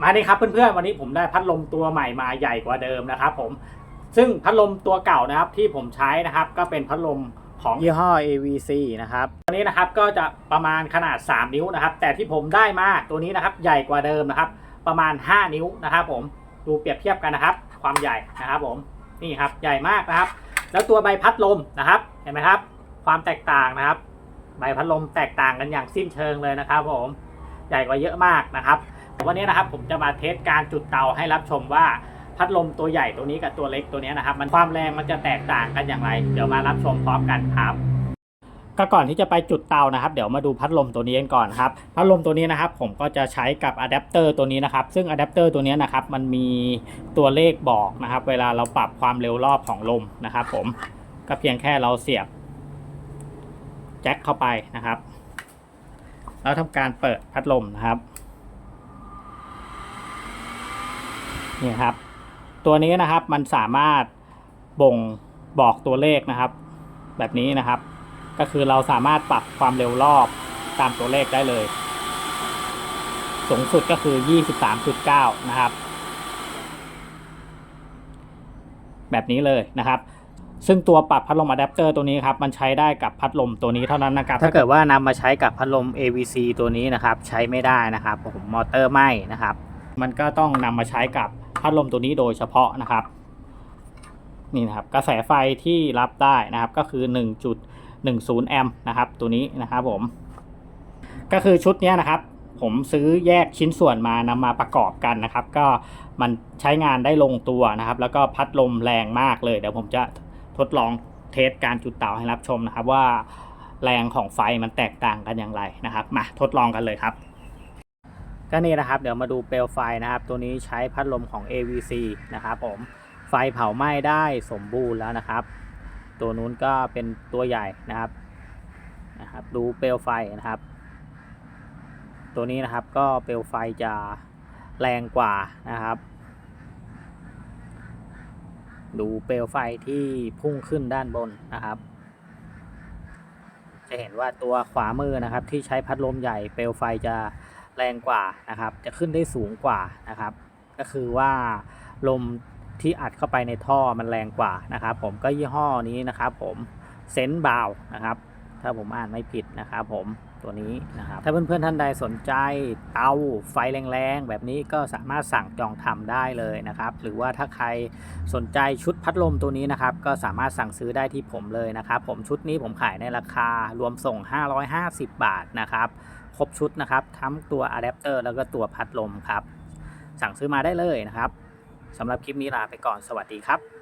มานี่ครับเพื่อนๆวันนี้ผมได้พัดลมตัวใหม่มาใหญ่กว่าเดิมนะครับผมซึ่งพัดลมตัวเก่านะครับที่ผมใช้นะครับก็เป็นพัดลมของยี่ห้อ AVC นะครับตัวนี้นะครับก็จะประมาณขนาด 3 นิ้วนะครับ แต่ที่ผมได้มาตัวนี้นะครับใหญ่กว่าเดิมนะครับ ประมาณ 5 นิ้วนะครับ ผมดูเปรียบเทียบกันนะครับ ความใหญ่นะครับ ผมนี่ครับใหญ่มากนะครับ แล้วตัวใบพัดลมนะครับ เห็นไหมครับ ความแตกต่างนะครับ ใบพัดลมแตกต่างกันอย่างสิ้นเชิงเลยนะครับ ผมใหญ่กว่าเยอะมากนะครับ วันนี้นะครับผมจะมาเทสการจุดเตาให้รับชมว่าพัดลมตัวใหญ่ตัวนี้กับตัวเล็กตัวนี้นะครับ มันความแรงมันจะแตกต่างกันอย่างไร เดี๋ยวมารับชมพร้อมกันครับก็ก่อนที่จะไปจุดเตานะครับ เดี๋ยวมาดูพัดลมตัวนี้กันก่อนครับพัดลมตัวนี้นะครับ ผมก็จะใช้กับอะแดปเตอร์ตัวนี้นะครับ ซึ่งอะแดปเตอร์ตัวนี้นะครับ มันมีตัวเลขบอกนะครับ เวลาเราปรับความเร็วรอบของลมนะครับ ผมก็เพียงแค่เราเสียบแจ็คเข้าไปนะครับ แล้วทำการเปิดพัดลมนะครับ นี่ครับ ตัวนี้นะครับมันสามารถบ่งบอกตัวเลขนะครับ แบบนี้นะครับ ก็คือเราสามารถปรับความเร็วรอบตามตัวเลขได้เลย สูงสุดก็คือ 23.9 นะครับ แบบนี้เลยนะครับซึ่งตัวปรับพัดลมอะแดปเตอร์ตัวนี้ครับมันใช้ได้กับพัดลมตัวนี้เท่านั้นนะครับ ถ้าเกิดว่านำมาใช้กับพัดลม AVC ตัวนี้นะครับ ใช้ไม่ได้นะครับผมมอเตอร์ไหม้นะครับ มันก็ต้องนำมาใช้กับ พัดลมตัวนี้โดยเฉพาะนะครับนี่นะครับกระแสไฟที่รับได้นะครับก็คือ 1.10 แอมป์นะครับตัวนี้นะครับผม ก็คือชุดนี้นะครับ ผมซื้อแยกชิ้นส่วนมานำมาประกอบกันนะครับ ก็มันใช้งานได้ลงตัวนะครับ แล้วก็พัดลมแรงมากเลยเดี๋ยวผมจะทดลองเทสการจุดเตาให้รับชมนะครับว่าแรงของไฟมันแตกต่างกันอย่างไรนะครับ มาทดลองกันเลยครับ ก็นี่นะครับ เดี๋ยวมาดูเปลวไฟนะครับ ตัวนี้ใช้พัดลมของ AVC นะครับผมไฟเผาไหม้ได้สมบูรณ์แล้วนะครับ ตัวนู้นก็เป็นตัวใหญ่นะครับนะครับ ดูเปลวไฟนะครับ ตัวนี้นะครับก็เปลวไฟจะแรงกว่านะครับ ดูเปลวไฟที่พุ่งขึ้นด้านบนนะครับจะเห็นว่าตัวขวามือนะครับที่ใช้พัดลมใหญ่เปลวไฟจะ แรงกว่านะครับ จะขึ้นได้สูงกว่านะครับ ก็คือว่าลมที่อัดเข้าไปในท่อมันแรงกว่านะครับ ผมก็ยี่ห้อนี้นะครับ ผมเซนต์บาวนะครับ ถ้าผมอ่านไม่ผิดนะครับผม ตัวนี้นะครับถ้าเพื่อนๆท่านใดสนใจเตาไฟแรงๆ แบบนี้ก็สามารถสั่งจองทำได้เลยนะครับ หรือว่าถ้าใครสนใจชุดพัดลมตัวนี้นะครับ ก็สามารถสั่งซื้อได้ที่ผมเลยนะครับ ผมชุดนี้ผมขายในราคารวมส่ง 550 บาทนะครับครบชุดนะครับทั้งตัวอะแดปเตอร์แล้วก็ตัวพัดลมครับ สั่งซื้อมาได้เลยนะครับสำหรับคลิปนี้ลาไปก่อนสวัสดีครับ